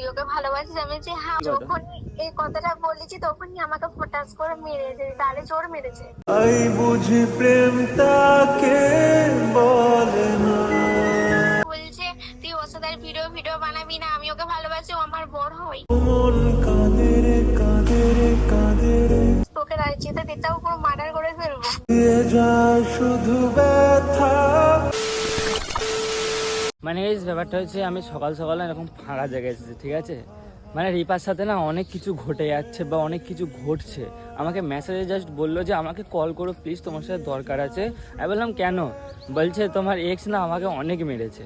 তুই ওকে ভালোবাসিস আমি যে হ্যাঁ যখন এই কথাটা বলেছি তখনই আমাকে ফোটাস করে মেরেছে গালে জোর মেরেছে। আই বুঝি প্রেম তাকে বলে না। বলছে তুই ওর সাথে ভিডিও ভিডিও বানাবি না আমি ওকে ভালোবাসি ও আমার বড় হই মন কাঁদে রে কাঁদে রে কাঁদে রে। তোকে রাজ্যতে দিতেও পুরো মার্ডার করে ফেলব। যায় শুধু ব্যথা মানে এই ব্যাপারটা হচ্ছে আমি সকাল সকাল এরকম ফাঁকা জায়গায় এসেছি, ঠিক আছে? মানে রিপার সাথে না অনেক কিছু ঘটে যাচ্ছে বা অনেক কিছু ঘটছে। আমাকে মেসেজে জাস্ট বলল যে, আমাকে কল করো প্লিজ তোমার সাথে দরকার আছে। আমি বললাম, কেন? বলছে, তোমার এক্স না আমাকে অনেক মেরেছে।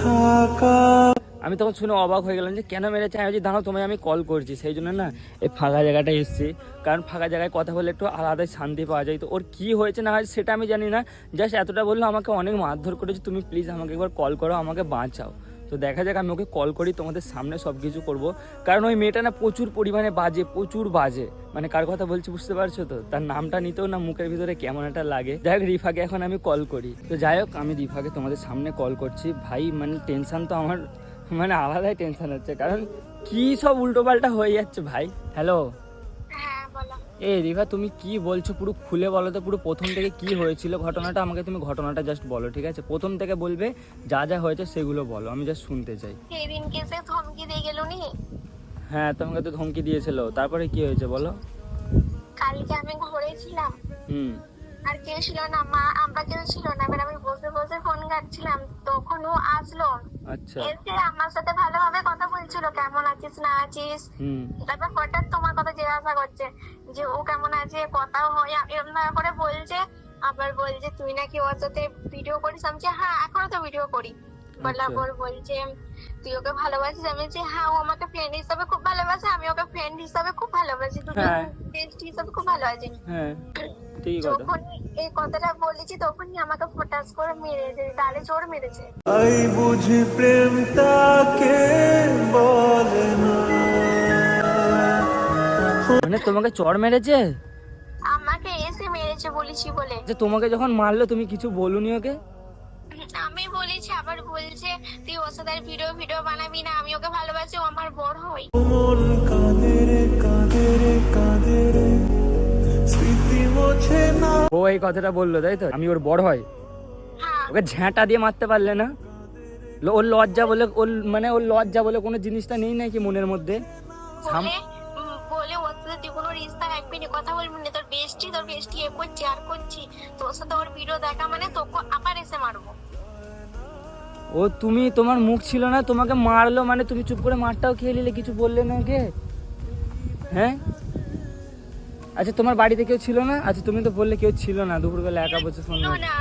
থাকা আমি তখন শুনে অবাক হয়ে গেলাম যে কেন মেরেছে? আমি দাঁড়াও, তোমায় আমি কল করছি। সেই জন্য না, এই ফাঁকা জায়গাটা এসেছি। কারণ ফাঁকা জায়গায় কথা বলে একটু আলাদাই শান্তি পাওয়া যায়। তো ওর কী হয়েছে না হয় সেটা আমি জানি না। জাস্ট এতটা বলল, আমাকে অনেক মারধর করেছে। তুমি প্লিজ আমাকে একবার কল করো, আমাকে বাঁচাও। তো দেখা যাক, আমি ওকে কল করি, তোমাদের সামনে সব কিছু করব। কারণ ওই মেয়েটা না প্রচুর পরিমাণে বাজে, প্রচুর বাজে। মানে কার কথা বলছি বুঝতে পারছ তো? তার নামটা নিতেও না মুখের ভিতরে কেমন একটা লাগে। যাই হোক, রিফাকে এখন আমি কল করি। তো যাই হোক, আমি রিফাকে তোমাদের সামনে কল করছি। ভাই মানে টেনশন তো আমার মানে আলাদাই টেনশন হচ্ছে কারণ কি সব উল্টোপাল্টা হয়ে যাচ্ছে ভাই? হ্যালো হ্যাঁ এ রিফা তুমি কি বলছো পুরো খুলে বলো তো পুরো প্রথম থেকে কি হয়েছিল ঘটনাটা? আমাকে তুমি ঘটনাটা জাস্ট বলো ঠিক আছে? প্রথম থেকে বলবে যা যা হয়েছে সেগুলো বলো আমি জাস্ট শুনতে চাই। সেদিনকে সে ধমকি দিয়ে গেল নি? হ্যাঁ তোমাকে তো ধমকি দিয়েছিল। তারপরে কি হয়েছে বলো? কালকে আমি ঘরে ছিলাম হুম। আর কেউ ছিল না মা আমরা কেউ ছিল না এবার আমি বসে বসে ফোন ঘাটছিলাম তখন ও আসলো। আচ্ছা। এসে আমার সাথে ভালোভাবে কথা বলছিল কেমন আছিস না আছিস? তারপর হঠাৎ তোমার কথা জিজ্ঞাসা করছে যে ও কেমন আছে কথাও হয় এরকম করে বলছে আবার বলছে তুই নাকি ওর সাথে ভিডিও করিস? আমি হ্যাঁ এখনও তো ভিডিও করি। বললাম আচ্ছা। বলছে তুই ওকে ভালোবাসিস? আমি বলছি হ্যাঁ ও আমাকে ফ্রেন্ড হিসাবে খুব ভালোবাসে আমি ওকে ফ্রেন্ড হিসাবে খুব ভালোবাসি। দুজন হ্যাঁ। বেস্ট হিসাবে খুব ভালোবাসি। হ্যাঁ যখন এই কথাটা বলেছি তখনই আমাকে ফোটাস করে মেরেছে গালে জোর মেরেছে। আই বুঝি প্রেম তাকে বলে না। মানে তোমাকে চড় মেরেছে? আমাকে এসে মেরেছে বলেছি বলে। যে তোমাকে যখন মারলো তুমি কিছু বলুনি ওকে? বলেছি তুই ওর সাথে ভিডিও ভিডিও বানাবি না আমি ওকে ভালোবাসি ও আমার বড় হই মন কাঁদে রে কাঁদে রে কাঁদে রে স্মৃতি মোছে না। ও এই কথাটা বলল তাই তো? আমি ওর বড় হয়। ওকে ঝ্যাঁটা দিয়ে মারতে পারলে না? ওর লজ্জা বলে ওর মানে ওর লজ্জা বলে কোনো জিনিসটা নেই নাকি মনের মধ্যে? বলে বলে ওর সাথে তুই কোনো রিস্তা রাখবি না কথা বলবি না তোর বেস্টি তোর বেস্টি এ করছি আর করছি। তোর সাথে ওর ভিডিও দেখা মানে তোকে আবার এসে মারবো। ও তুমি তোমার মুখ ছিল না তোমাকে মারলো মানে তুমি চুপ করে মারটাও খেয়ে নিলে কিছু বললে না ওকে? হ্যাঁ? আচ্ছা তোমার বাড়িতে কেউ ছিল না? আচ্ছা তুমি তো বললে কেউ ছিল না দুপুরবেলা একা বসে ফোন না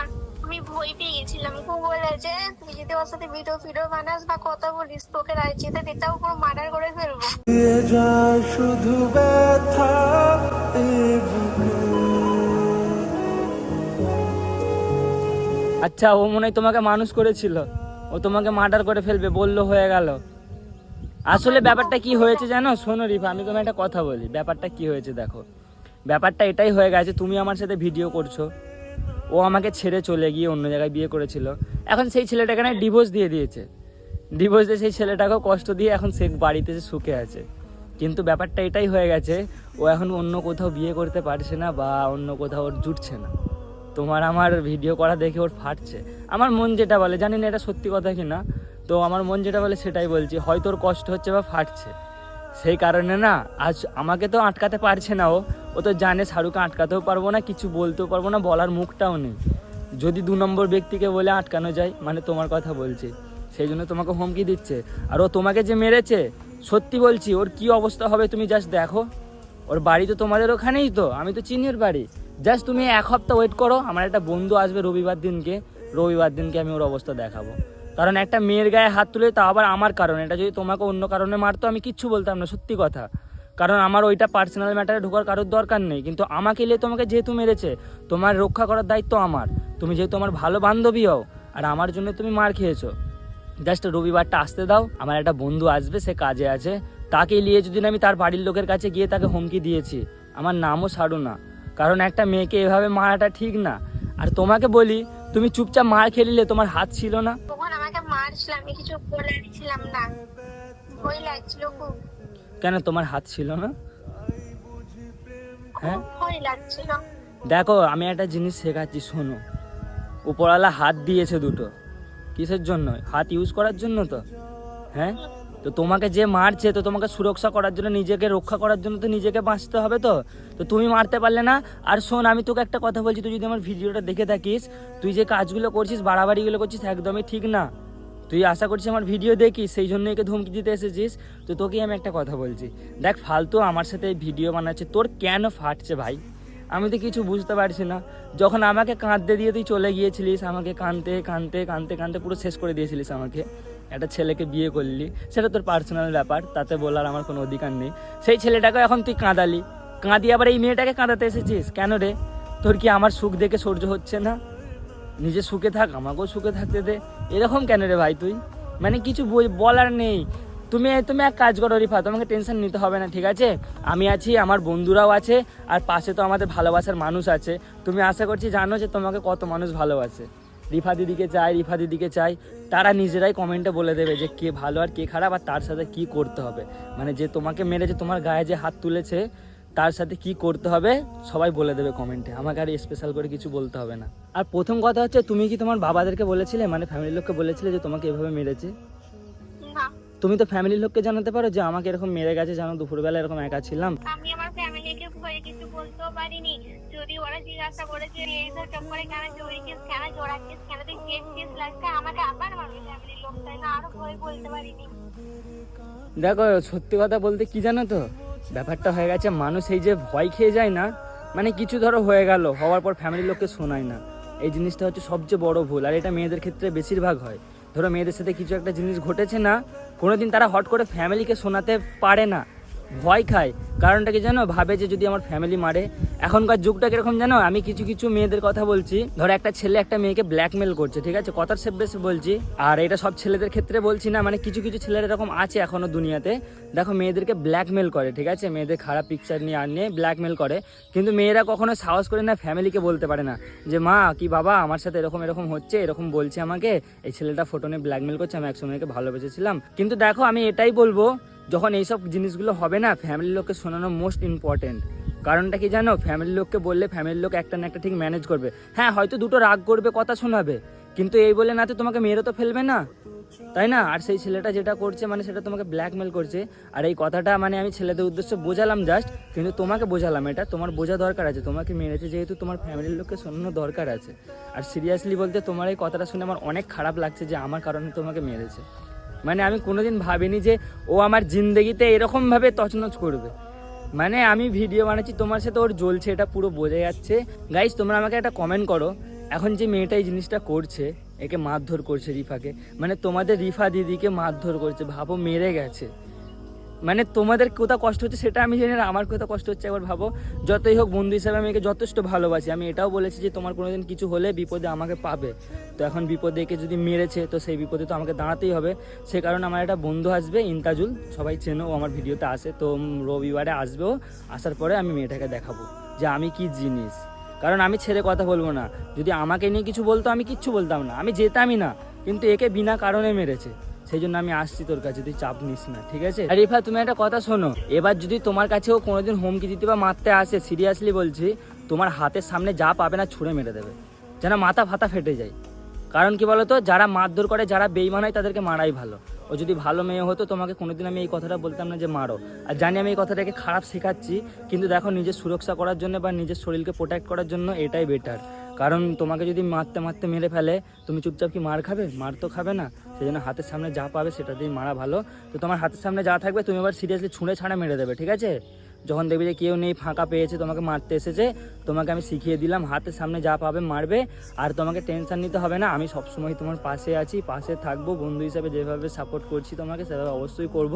আমি ভয় পেয়ে গেছিলাম। খুব বলেছে তুই যদি ওর সাথে ভিডিও ভিডিও বানাস বা কথা বলিস তোকে রাজ্যতে দিতেও পুরো মার্ডার করে ফেলব। দিয়ে শুধু ব্যথা আচ্ছা ও মনে হয় তোমাকে মানুষ করেছিল। ও তোমাকে মার্ডার করে ফেলবে, বলল হয়ে গেল। আসলে ব্যাপারটা কি হয়েছে জানো? শোনো রিফা, আমি তোমায় একটা কথা বলি। ব্যাপারটা কি হয়েছে দেখো। ব্যাপারটা এটাই হয়ে গেছে, তুমি আমার সাথে ভিডিও করছ। ও আমাকে ছেড়ে চলে গিয়ে অন্য জায়গায় বিয়ে করেছিল। এখন সেই ছেলেটাকে না ডিভোর্স দিয়ে দিয়েছে। ডিভোর্স দিয়ে সেই ছেলেটাকেও কষ্ট দিয়ে এখন সে বাড়িতে যে সুখে আছে। কিন্তু ব্যাপারটা এটাই হয়ে গেছে, ও এখন অন্য কোথাও বিয়ে করতে পারছে না বা অন্য কোথাও ওর জুটছে না। তোমার আমার ভিডিও করা দেখে ওর ফাটছে। আমার মন যেটা বলে, জানি না এটা সত্যি কথা কি না তো আমার মন যেটা বলে সেটাই বলছি, হয়তো ওর কষ্ট হচ্ছে বা ফাটছে। সেই কারণে না, আজ আমাকে তো আটকাতে পারছে না ও। ও তো জানে শাহরুখকে আটকাতেও পারব না, কিছু বলতেও পারব না, বলার মুখটাও নেই। যদি দু নম্বর ব্যক্তিকে বলে আটকানো যায় মানে তোমার কথা বলছি। সেই জন্য তোমাকে হুমকি দিচ্ছে। আর ও তোমাকে যে মেরেছে, সত্যি বলছি, ওর কি অবস্থা হবে তুমি জাস্ট দেখো। ওর বাড়ি তো তোমাদের ওখানেই তো, আমি তো চিনি ওর বাড়ি। জাস্ট তুমি এক সপ্তাহ ওয়েট করো, আমার একটা বন্ধু আসবে রবিবার দিনকে রবিবার দিনকে আমি ওর অবস্থা দেখাবো। কারণ একটা মেয়ের গায়ে হাত তুলে তা আবার আমার কারণে, এটা যদি তোমাকে অন্য কারণে মারতো আমি কিচ্ছু বলতাম না, সত্যি কথা। কারণ আমার ওইটা পার্সোনাল ম্যাটারে ঢোকার কারোর দরকার নেই। কিন্তু আমাকে এলে তোমাকে যেহেতু মেরেছে, তোমার রক্ষা করার দায়িত্ব আমার। তুমি যেহেতু আমার ভালো বান্ধবী হও, আর আমার জন্য তুমি মার খেয়েছো। জাস্ট রবিবারটা আসতে দাও, আমার একটা বন্ধু আসবে, সে কাজে আছে। তাকে নিয়ে যদি আমি তার বাড়ির লোকের কাছে গিয়ে তাকে হুমকি দিয়েছি, আমার নামও ছাড়ো না। কারণ একটা মেয়েকে এভাবে মারাটা ঠিক না। আর তোমাকে বলি তুমি চুপচাপ মার খেলিলে তোমার হাত ছিল না? তখন আমাকে মারছিল আমি কিছু বলে না। ভয় লাগছিল খুব। কেন তোমার হাত ছিল না? হ্যাঁ? ভয় লাগছিল। দেখো আমি একটা জিনিস শেখাচ্ছি শোনো। উপরওয়ালা হাত দিয়েছে দুটো। কিসের জন্য? হাত ইউজ করার জন্য তো? হ্যাঁ? তো তোমাকে যে মারছে, তো তোমাকে সুরক্ষা করার জন্য, নিজেকে রক্ষা করার জন্য তো নিজেকে বাঁচতে হবে তো। তো তুমি মারতে পারলে না। আর শোন, আমি তোকে একটা কথা বলছি, তুই যদি আমার ভিডিওটা দেখে থাকিস, তুই যে কাজগুলো করছিস, বাড়াবাড়িগুলো করছিস, একদমই ঠিক না। তুই আশা করছিস আমার ভিডিও দেখিস, সেই জন্য একে ধমকি দিতে এসেছিস। তো তোকেই আমি একটা কথা বলছি। দেখ, ফালতু আমার সাথে ভিডিও বানাচ্ছে, তোর কেন ফাটছে ভাই? আমি তো কিছু বুঝতে পারছি না। যখন আমাকে কাঁদতে দিয়ে তুই চলে গিয়েছিলিস, আমাকে কাঁদতে কাঁদতে কাঁদতে কাঁদতে পুরো শেষ করে দিয়েছিলিস আমাকে। একটা ছেলেকে বিয়ে করলি, সেটা তোর পার্সোনাল ব্যাপার, তাতে বলার আমার কোনো অধিকার নেই। সেই ছেলেটাকে এখন তুই কাঁদালি। কাঁদিয়ে আবার এই মেয়েটাকে কাঁদাতে এসেছিস? কেন রে? তোর কি আমার সুখ দেখে সহ্য হচ্ছে না? নিজে সুখে থাক, আমাকেও সুখে থাকতে দে। এরকম কেন রে ভাই তুই? মানে কিছু বলার নেই। তুমি তুমি এক কাজ করো রিফা, তোমাকে টেনশন নিতে হবে না, ঠিক আছে? আমি আছি, আমার বন্ধুরাও আছে, আর পাশে তো আমাদের ভালোবাসার মানুষ আছে। তুমি আশা করছি জানো যে তোমাকে কত মানুষ ভালোবাসে। রিফা দিদিকে চাই রিফা দিদিকে চাই তারা নিজেরাই কমেন্টে বলে দেবে যে কে ভালো আর কে খারাপ আর তার সাথে কি করতে হবে। মানে যে তোমাকে মেরেছে তোমার গায়ে যে হাত তুলেছে তার সাথে কি করতে হবে সবাই বলে দেবে কমেন্টে আমাকে আর স্পেশাল করে কিছু বলতে হবে না। আর প্রথম কথা হচ্ছে তুমি কি তোমার বাবাদেরকে বলেছিলে মানে ফ্যামিলির লোককে বলেছিলে যে তোমাকে এভাবে মেরেছে? তুমি তো ফ্যামিলির লোককে জানাতে পারো যে আমাকে এরকম মেরে গেছে জানো দুপুরবেলা এরকম একা ছিলাম। আমি আমার ফ্যামিলিকে ভয়ে কিছু বলতেও পারিনি। যদি ওরা জিজ্ঞাসা করেছে চপ কেন কেন জোড়াচ্ছিস, কেন তুই লাগছে আমাকে আবার মারবে ফ্যামিলির লোক, তাই না? আরও ভয় বলতে পারিনি। দেখো, সত্যি কথা বলতে কি জানো তো? ব্যাপারটা হয়ে গেছে, মানুষ এই যে ভয় খেয়ে যায় না মানে কিছু ধরো হয়ে গেল, হওয়ার পর ফ্যামিলির লোককে শোনায় না। এই জিনিসটা হচ্ছে সবচেয়ে বড় ভুল, আর এটা মেয়েদের ক্ষেত্রে বেশিরভাগ হয়। ধরো মেয়েদের সাথে কিছু একটা জিনিস ঘটেছে না, কোনোদিন তারা হট করে ফ্যামিলিকে শোনাতে পারে না। ভয় খায়। কারণটা কি জানো ভাবে যে যদি আমার ফ্যামিলি মারে। এখনকার যুগটা কীরকম জানো? আমি কিছু কিছু মেয়েদের কথা বলছি। ধরো একটা ছেলে একটা মেয়েকে ব্ল্যাকমেল করছে, ঠিক আছে? কথার সে বেশ বলছি। আর এটা সব ছেলেদের ক্ষেত্রে বলছি না মানে কিছু কিছু ছেলেরা এরকম আছে এখনও দুনিয়াতে। দেখো, মেয়েদেরকে ব্ল্যাকমেল করে, ঠিক আছে? মেয়েদের খারাপ পিকচার নিয়ে আর নিয়ে ব্ল্যাকমেল করে। কিন্তু মেয়েরা কখনো সাহস করে না ফ্যামিলিকে বলতে পারে না। যে, মা, কি বাবা, আমার সাথে এরকম এরকম হচ্ছে, এরকম বলছে আমাকে। এই ছেলেটা ফটো নিয়ে ব্ল্যাকমেল করছে, আমি একসময় একে ভালোবেসেছিলাম। কিন্তু দেখো, আমি এটাই বলব যখন এইসব জিনিসগুলো হবে না ফ্যামিলির লোককে শোনানো মোস্ট ইম্পর্টেন্ট কারণটা কি জানো? ফ্যামিলির লোককে বললে ফ্যামিলির লোক একটা না একটা ঠিক ম্যানেজ করবে। হ্যাঁ হয়তো দুটো রাগ করবে, কথা শোনাবে। কিন্তু এই বলে না তো তোমাকে মেরে তো ফেলবে না। তাই না? আর সেই ছেলেটা যেটা করছে মানে সেটা তোমাকে ব্ল্যাকমেল করছে। আর এই কথাটা মানে আমি ছেলেদের উদ্দেশ্যে বোঝালাম জাস্ট কিন্তু তোমাকে বোঝালাম এটা। তোমার বোঝা দরকার আছে। তোমাকে মেরেছে যেহেতু তোমার ফ্যামিলির লোককে শোনানো দরকার আছে। আর সিরিয়াসলি বলতে তোমার এই কথাটা শুনে আমার অনেক খারাপ লাগছে যে আমার কারণে তোমাকে মেরেছে। মানে আমি কোনোদিন ভাবিনি যে ও আমার জিন্দগিতে এরকমভাবে তছনছ করবে। মানে আমি ভিডিও বানাচ্ছি, তোমার সাথে ওর জ্বলছে, এটা পুরো বোঝা যাচ্ছে। গাইজ তোমরা আমাকে একটা কমেন্ট করো, এখন যে মেয়েটা এই জিনিসটা করছে, একে মারধর করছে রিফাকে মানে তোমাদের রিফা দিদিকে মারধর করছে, ভাবো মেরে গেছে। মানে তোমাদের কোথা কষ্ট হচ্ছে সেটা আমি জানি না, আমার কোথা কষ্ট হচ্ছে একবার ভাবো। যতই হোক বন্ধু হিসাবে আমি একে যথেষ্ট ভালোবাসি। আমি এটাও বলেছি যে তোমার কোনোদিন কিছু হলে বিপদে আমাকে পাবে। তো এখন বিপদে একে যদি মেরেছে, তো সেই বিপদে তো আমাকে দাঁড়াতেই হবে। সে কারণে আমার একটা বন্ধু আসবে, ইন্তাজুল। সবাই চেনো আমার ভিডিওতে আসে। তো রবিবারে আসবেও। আসার পরে আমি মেয়েটাকে দেখাবো যে আমি কি জিনিস। কারণ আমি ছেড়ে কথা বলব না। যদি আমাকে নিয়ে কিছু বলতো, আমি কিচ্ছু বলতাম না। আমি যেতামই না। কিন্তু একে বিনা কারণে মেরেছে। সেই জন্য আমি আসছি তোর কাছে, তুই চাপ নিস না, ঠিক আছে? আর রিফা তুমি একটা কথা শোনো, এবার যদি তোমার কাছেও কোনোদিন হুমকি দিতে বা মারতে আসে সিরিয়াসলি বলছি, তোমার হাতের সামনে যা পাবে না ছুঁড়ে মেরে দেবে, যেন মাথা ফাতা ফেটে যায়। কারণ কি বলতো, যারা মারধর করে, যারা বেইমান হয়, তাদেরকে মারাই ভালো। ও যদি ভালো মেয়ে হতো, তোমাকে কোনোদিন আমি এই কথাটা বলতাম না যে মারো। আর জানি আমি এই কথাটাকে খারাপ শেখাচ্ছি, কিন্তু দেখো নিজের সুরক্ষা করার জন্য বা নিজের শরীরকে প্রোটেক্ট করার জন্য এটাই বেটার কারণ তোমাকে যদি মারতে মারতে মেরে ফেলে, তুমি চুপচাপ কি মার খাবে? মার তো খাবে না। সেই জন্য হাতের সামনে যা পাবে সেটা দিয়ে মারা ভালো। তো তোমার হাতের সামনে যা থাকবে, তুমি এবার সিরিয়াসলি ছুঁড়ে ছাড়া মেরে দেবে, ঠিক আছে? যখন দেখবে যে কেউ নেই, ফাঁকা পেয়েছে, তোমাকে মারতে এসেছে, তোমাকে আমি শিখিয়ে দিলাম, হাতের সামনে যা পাবে মারবে, আর তোমাকে টেনশন নিতে হবে না। আমি সবসময় তোমার পাশে আছি, পাশে থাকব, বন্ধু হিসাবে যেভাবে সাপোর্ট করছি তোমাকে, সেভাবে অবশ্যই করব।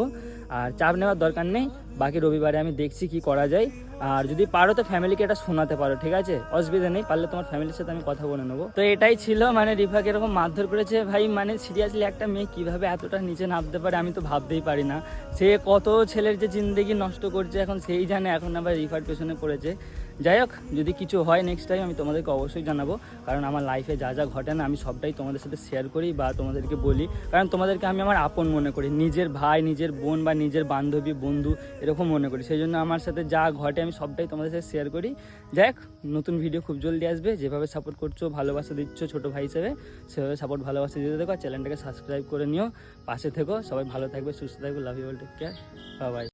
আর চাপ নেওয়ার দরকার নেই, বাকি রবিবারে আমি দেখছি কি করা যায়। আর যদি পারো তো ফ্যামিলিকে এটা শোনাতে পারো, ঠিক আছে? অসুবিধা নেই, পারলে তোমার ফ্যামিলির সাথে আমি কথা বলে নেব। তো এটাই ছিল মানে রিফাকে এরকম মারধর করেছে, ভাই মানে সিরিয়াসলি একটা মেয়ে কীভাবে এতটা নিচে নামতে পারে আমি তো ভাবতেই পারি না। সে কত ছেলের যে জিন্দগি নষ্ট করছে এখন সেই জানে, এখন আবার রিফার পেছনে পড়েছে। যাই হোক, যদি কিছু হয় নেক্সট টাইম আমি তোমাদেরকে অবশ্যই জানাব। কারণ আমার লাইফে যা যা ঘটে না, আমি সবটাই তোমাদের সাথে শেয়ার করি বা তোমাদেরকে বলি। কারণ তোমাদেরকে আমি আমার আপন মনে করি। নিজের ভাই, নিজের বোন বা নিজের বান্ধবী, বন্ধু এরকম মনে করি। সেই জন্য আমার সাথে যা ঘটে আমি সবটাই তোমাদের সাথে শেয়ার করি। যাই হোক, নতুন ভিডিও খুব জলদি আসবে। যেভাবে সাপোর্ট করছ, ভালোবাসা দিচ্ছ ছোটো ভাই হিসেবে, সেভাবে সাপোর্ট ভালোবাসা দিতে দেখো চ্যানেলটাকে সাবস্ক্রাইব করে নিও। পাশে থেকো, সবাই ভালো থাকবে, সুস্থ থাকবে love you all take care bye